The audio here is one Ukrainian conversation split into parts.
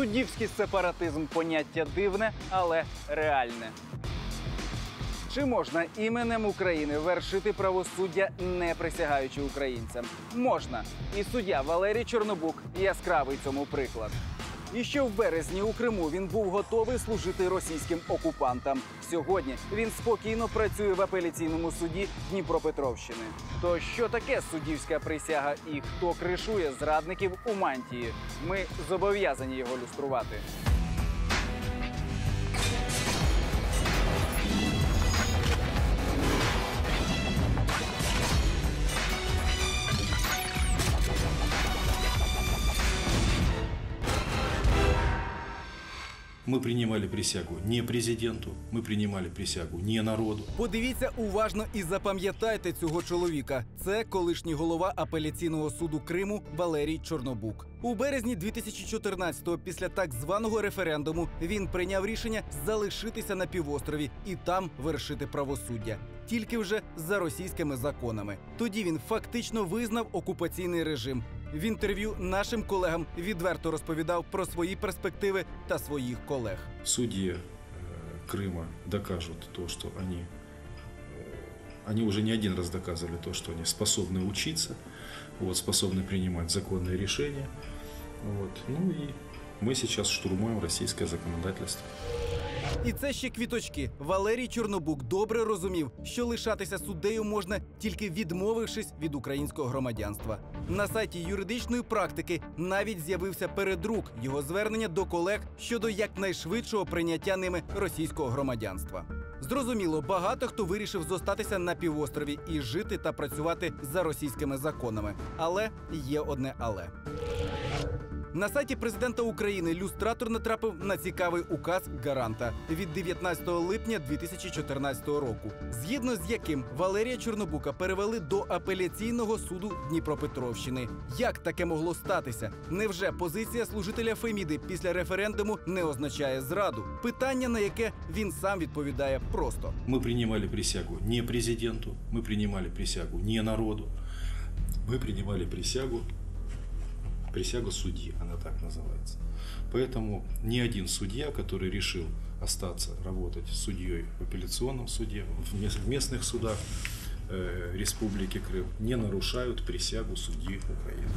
Суддівський сепаратизм поняття дивне, але реальне. Чи можна іменем України вершити правосуддя, не присягаючи українцям? Можна. І суддя Валерій Чорнобук яскравий цьому приклад. І ще в березні у Криму він був готовий служити російським окупантам. Сьогодні він спокійно працює в апеляційному суді Дніпропетровщини. То що таке суддівська присяга і хто кришує зрадників у мантії? Ми зобов'язані його люструвати. Мы принимали присягу не президенту, мы принимали присягу не народу. Подивіться уважно і запам'ятайте цього чоловіка. Це колишній голова апеляційного суду Криму Валерій Чорнобук. У березні 2014-го, після так званого референдуму, він прийняв рішення залишитися на півострові і там вершити правосуддя. Тільки вже за російськими законами. Тоді він фактично визнав окупаційний режим. В інтерв'ю нашим колегам відверто розповідав про свої перспективи та своїх колег. Судьи э, Крыма докажут то, что они, э, они уже не один раз доказывали то, что они способны учиться, вот, способны принимать законные решения. Вот. Ну и мы сейчас штурмуем российское законодательство. І це ще квіточки. Валерій Чорнобук добре розумів, що лишатися суддею можна тільки відмовившись від українського громадянства. На сайті юридичної практики навіть з'явився передрук його звернення до колег щодо якнайшвидшого прийняття ними російського громадянства. Зрозуміло, багато хто вирішив зостатися на півострові і жити та працювати за російськими законами. Але є одне але. На сайті президента України люстратор натрапив на цікавий указ гаранта від 19 липня 2014 року, згідно з яким Валерія Чорнобука перевели до апеляційного суду Дніпропетровщини. Як таке могло статися? Невже позиція служителя Феміди після референдуму не означає зраду? Питання, на яке він сам відповідає просто. Мы принимали присягу не президенту, мы принимали присягу не народу, мы принимали присягу, присягу судьи, она так называется. Поэтому ни один судья, который решил остаться работать судьей в апелляционном суде, в мес- в местных судах э, Республики Крым, не нарушают присягу судьи Украины.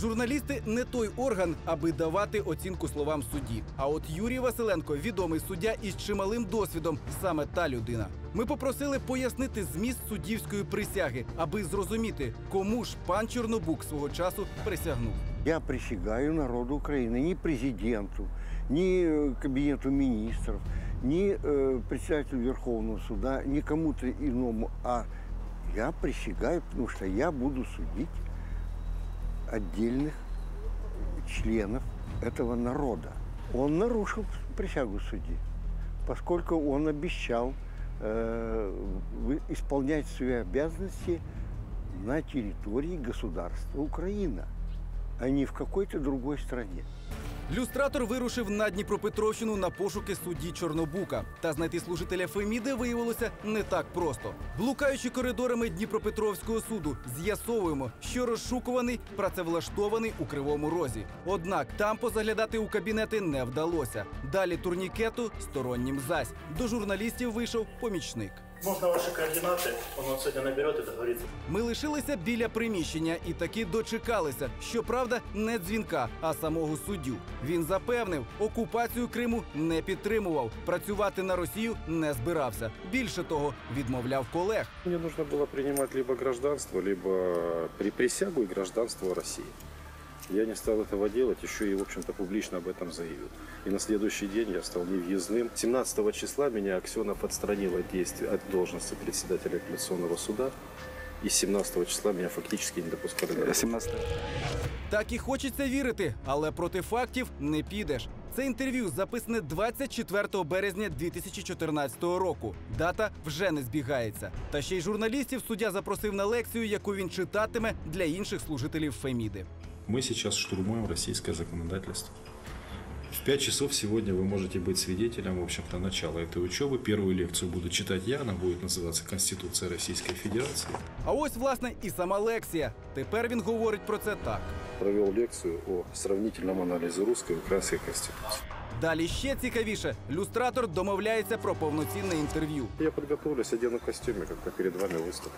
Журналісти не той орган, аби давати оцінку словам судді. А от Юрій Василенко, відомий суддя із чималим досвідом, саме та людина. Ми попросили пояснити зміст суддівської присяги, аби зрозуміти, кому ж пан Чорнобук свого часу присягнув. Я присягаю народу Украины, ни президенту, ни э, кабинету министров, ни э, председателю Верховного суда, ни кому-то иному, а я присягаю, потому что я буду судить отдельных членов этого народа. Он нарушил присягу судьи, поскольку он обещал э, исполнять свои обязанности на территории государства Украина, а не в какой-то другой стране. Люстратор вирушив на Дніпропетровщину на пошуки судді Чорнобука. Та знайти служителя Феміди виявилося не так просто. Блукаючи коридорами Дніпропетровського суду, з'ясовуємо, що розшукуваний працевлаштований у кривому розі. Однак там позаглядати у кабінети не вдалося. Далі турнікету стороннім зась. До журналістів вийшов помічник. Можно ваши координаты, он вот сегодня наберет и договорится. Ми лишилися біля приміщення і таки дочекалися. Щоправда, не дзвінка, а самого суддю. Він запевнив, окупацію Криму не підтримував, працювати на Росію не збирався. Більше того, відмовляв колег. Мне нужно было принимать либо гражданство, либо при присягу и гражданство России. Я не стал этого делать, еще и, в общем-то, публично об этом заявил. И на следующий день я стал невъездным. 17 числа меня Аксенов отстранил от действия, от должности председателя апелляционного суда. И 17 числа меня фактически не допускали на работу. Так і хочеться вірити, але проти фактів не підеш. Це інтерв'ю записане 24 березня 2014 року. Дата вже не збігається. Та ще й журналістів суддя запросив на лекцію, яку він читатиме для інших служителів Феміди. Мы сейчас штурмуем российское законодательство. В 5 часов сегодня вы можете быть свидетелем, в общем-то, начала этой учебы. Первую лекцию буду читать я, она будет называться «Конституция Российской Федерации». А ось, власне, і сама лекція. Тепер він говорить про це так. провел лекцию о сравнительном анализе русской и украинской конституции. Далі ще цікавіше. Люстратор домовляється про повноцінне інтерв'ю. Я подготовлюсь, одену костюме, як перед вами виступ.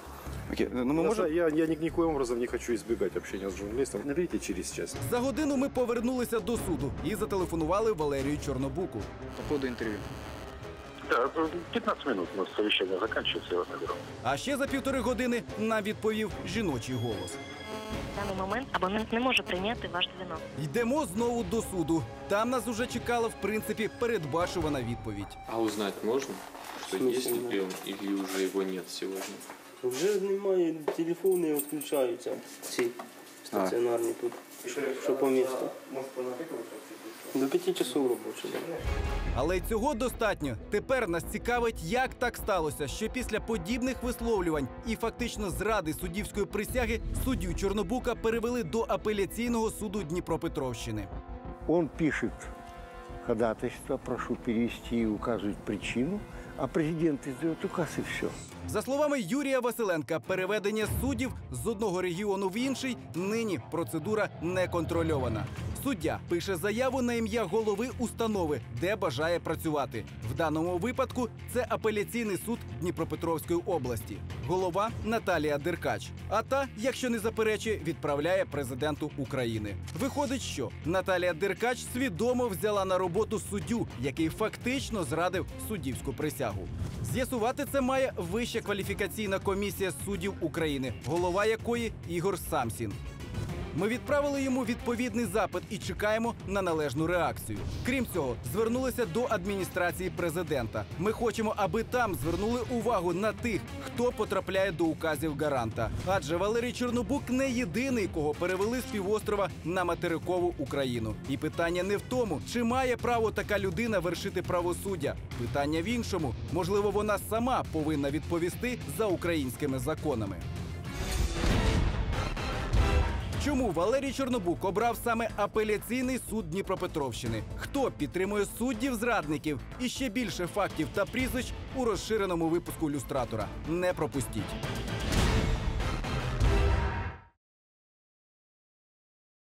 Окей, ну ми Я, можем... я, я никоим образом не хочу збігати спілкування з журналістом. Наберіть через час. За годину ми повернулися до суду і зателефонували Валерію Чорнобуку. По ходу интервью. Да, 15 минут у нас совещание заканчивается, я вас наберу. А ще за півтори години нам відповів жіночий голос. В даний момент абонент не може прийняти ваш дзвінок. Йдемо знову до суду. Там нас уже чекала, в принципі, передбачувана відповідь. А узнать можно, что есть ли прием или уже его нет сегодня? Вже немає, телефони відключаються ці стаціонарні тут. Що по місту. До п'яти часов робочого. Але й цього достатньо. Тепер нас цікавить, як так сталося, що після подібних висловлювань і фактично зради суддівської присяги суддю Чорнобука перевели до апеляційного суду Дніпропетровщини. Он пишет ходатайство, прошу перевести и указывать причину, а президент издает указ и все. За словами Юрія Василенка, переведення суддів з одного регіону в інший нині процедура не контрольована. Суддя пише заяву на ім'я голови установи, де бажає працювати. В даному випадку це апеляційний суд Дніпропетровської області. Голова Наталія Деркач. А та, якщо не заперечує, відправляє президенту України. Виходить, що Наталія Деркач свідомо взяла на роботу суддю, який фактично зрадив суддівську присягу. З'ясувати це має Вища кваліфікаційна комісія суддів України, голова якої Ігор Самсін. Ми відправили йому відповідний запит і чекаємо на належну реакцію. Крім цього, звернулися до адміністрації президента. Ми хочемо, аби там звернули увагу на тих, хто потрапляє до указів гаранта. Адже Валерій Чорнобук не єдиний, кого перевели з півострова на материкову Україну. І питання не в тому, чи має право така людина вершити правосуддя. Питання в іншому. Можливо, вона сама повинна відповісти за українськими законами. Чому Валерій Чорнобук обрав саме апеляційний суд Дніпропетровщини? Хто підтримує суддів зрадників? І ще більше фактів та прізвищ у розширеному випуску люстратора. Не пропустіть.